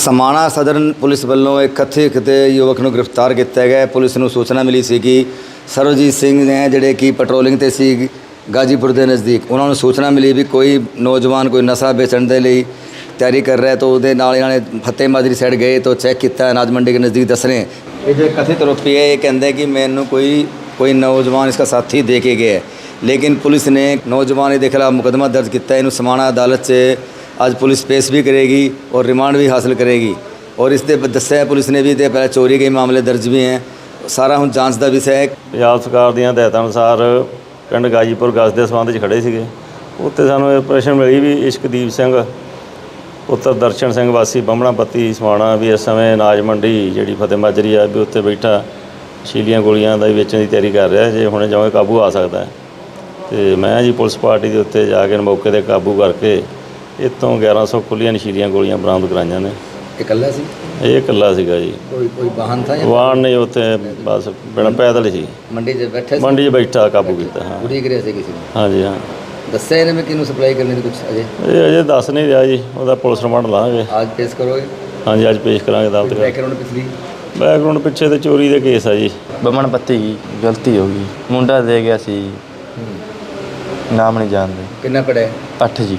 Samana southern police ਵੱਲੋਂ ਇੱਕ ਕਥਿਤ ਤੇ ਯੁਵਕ ਨੂੰ ਗ੍ਰਿਫਤਾਰ ਕੀਤਾ ਗਿਆ। ਪੁਲਿਸ ਨੂੰ ਸੂਚਨਾ ਮਿਲੀ ਸੀ ਕਿ ਸਰਵਜੀਤ ਸਿੰਘ ਨੇ ਜਿਹੜੇ ਕਿ ਪੈਟਰੋਲਿੰਗ ਤੇ ਸੀ ਗਾਜੀਪੁਰ ਦੇ ਨਜ਼ਦੀਕ, ਉਹਨਾਂ ਨੂੰ ਸੂਚਨਾ ਮਿਲੀ ਵੀ ਕੋਈ ਨੌਜਵਾਨ ਕੋਈ ਨਸ਼ਾ ਵੇਚਣ ਦੇ ਲਈ ਤਿਆਰੀ ਕਰ ਰਿਹਾ ਤਾਂ ਉਹਦੇ ਨਾਲ ਇਹਨਾਂ ਨੇ ਫੱਤੇ ਮਾਜਰੀ ਸਾਈਡ ਗਏ ਤਾਂ ਚੈੱਕ ਕੀਤਾ। ਅਨਾਜ ਮੰਡੀ ਦੇ ਨਜ਼ਦੀਕ ਦੱਸ ਰਹੇ ਇਹ ਜਿਹੜੇ ਕਥਿਤ ਆਰੋਪੀ ਹੈ, ਇਹ ਕਹਿੰਦੇ ਕਿ ਮੈਨੂੰ ਕੋਈ ਕੋਈ ਨੌਜਵਾਨ ਇਸ ਸਾਥੀ ਦੇ ਕੇ ਗਿਆ ਲੇਕਿਨ ਪੁਲਿਸ ਨੇ ਨੌਜਵਾਨ ਦੇ ਖਿਲਾਫ ਮੁਕਦਮਾ ਦਰਜ ਕੀਤਾ ਇਹਨੂੰ ਸਮਾਣਾ ਅਦਾਲਤ 'ਚ ਅੱਜ ਪੁਲਿਸ ਪੇਸ਼ ਵੀ ਕਰੇਗੀ ਔਰ ਰਿਮਾਂਡ ਵੀ ਹਾਸਲ ਕਰੇਗੀ। ਔਰ ਇਸ ਦੇ ਦੱਸਿਆ ਪੁਲਿਸ ਨੇ ਵੀ ਤੇ ਪਹਿਲਾਂ ਚੋਰੀ ਦੇ ਮਾਮਲੇ ਦਰਜ ਵੀ ਹੈ। ਸਾਰਾ ਹੁਣ ਜਾਂਚ ਦਾ ਵਿਸ਼ਾ ਹੈ। ਪੰਜਾਬ ਸਰਕਾਰ ਦੀਆਂ ਹਦਾਇਤਾਂ ਅਨੁਸਾਰ ਪਿੰਡ ਗਾਜੀਪੁਰ ਗਸ ਦੇ ਸੰਬੰਧ 'ਚ ਖੜੇ ਸੀਗੇ। ਉੱਥੇ ਸਾਨੂੰ ਇੰਪਰੈਸ਼ਨ ਮਿਲੀ ਵੀ ਇਸ਼ਕਦੀਪ ਸਿੰਘ, ਪੁੱਤਰ ਦਰਸ਼ਨ ਸਿੰਘ ਵਾਸੀ ਬੰਮਣਾ ਪੱਤੀ ਸਮਾਣਾ ਵੀ ਇਸ ਸਮੇਂ ਅਨਾਜ ਮੰਡੀ ਜਿਹੜੀ ਫਤਿਹ ਮਾਜਰੀ ਆ ਵੀ ਉੱਥੇ ਬੈਠਾ। ਸ਼ੀਲੀਆਂ ਗੋਲੀਆਂ ਦਾ ਵੀ ਵੇਚਣ ਦੀ ਤਿਆਰੀ ਕਰ ਰਿਹਾ ਜੇ ਹੁਣੇ ਜਾਵੇ ਕਾਬੂ ਆ ਸਕਦਾ ਹੈ। ਤੇ ਮੈਂ ਜੀ ਪੁਲਿਸ ਪਾਰਟੀ ਦੇ ਉੱਤੇ ਜਾ ਕੇ ਮੌਕੇ ਤੇ ਕਾਬੂ ਕਰਕੇ ਇੱਥੋਂ 1100 ਖੁੱਲੀਆਂ ਨਸ਼ੀਲੀਆਂ ਗੋਲੀਆਂ ਬਰਾਮਦ ਕਰਾਈਆਂ ਨੇ। ਇਕੱਲਾ ਸੀ? ਇਹ ਇਕੱਲਾ ਸੀਗਾ ਜੀ। ਕੋਈ ਕੋਈ ਵਾਹਨ ਥਾ ਵਾਹਨ ਨਹੀਂ ਉੱਥੇ ਬਸ ਬਿਨਾਂ ਪੈਦਲ ਹੀ ਸੀ। ਮੰਡੀ 'ਚ ਬੈਠੇ ਸੀ? ਮੰਡੀ 'ਚ ਬੈਠਾ ਕਾਬੂ ਕੀਤਾ ਹਾਂ। ਉਡੀਕ ਰਹੇ ਸੀ ਕਿਸੇ ਨੂੰ? ਹਾਂਜੀ ਹਾਂ। ਦੱਸਿਆ ਇਹਨੇ ਮੈਂ ਕਿਹਨੂੰ ਸਪਲਾਈ ਕਰਨੀ ਦੀ ਕੁਝ ਅਜੇ? ਇਹ ਅਜੇ ਦੱਸ ਨਹੀਂ ਰਿਹਾ ਜੀ ਉਹਦਾ ਪੁਲਿਸ ਰਿਮਾਂਡ ਲਾਂਗੇ ਅੱਜ ਪੇਸ਼ ਕਰੋਗੇ? ਹਾਂਜੀ ਅੱਜ ਪੇਸ਼ ਕਰਾਂਗੇ ਅਦਾਲਤ ਵਿੱਚ ਬੈਕਗ੍ਰਾਉਂਡ ਪਿਛਲੀ? ਬੈਕਗ੍ਰਾਉਂਡ ਪਿੱਛੇ ਤੇ ਚੋਰੀ ਦੇ ਕੇਸ ਆ ਜੀ। ਬਮਨ ਪੱਤੀ ਕੀ ਗਲਤੀ ਹੋ ਗਈ। ਮੁੰਡਾ ਦੇ ਗਿਆ ਸੀ। ਨਾਮ ਨਹੀਂ ਜਾਣਦੇ। ਕਿੰਨਾ ਪੜਿਆ? ਅੱਠ ਜੀ।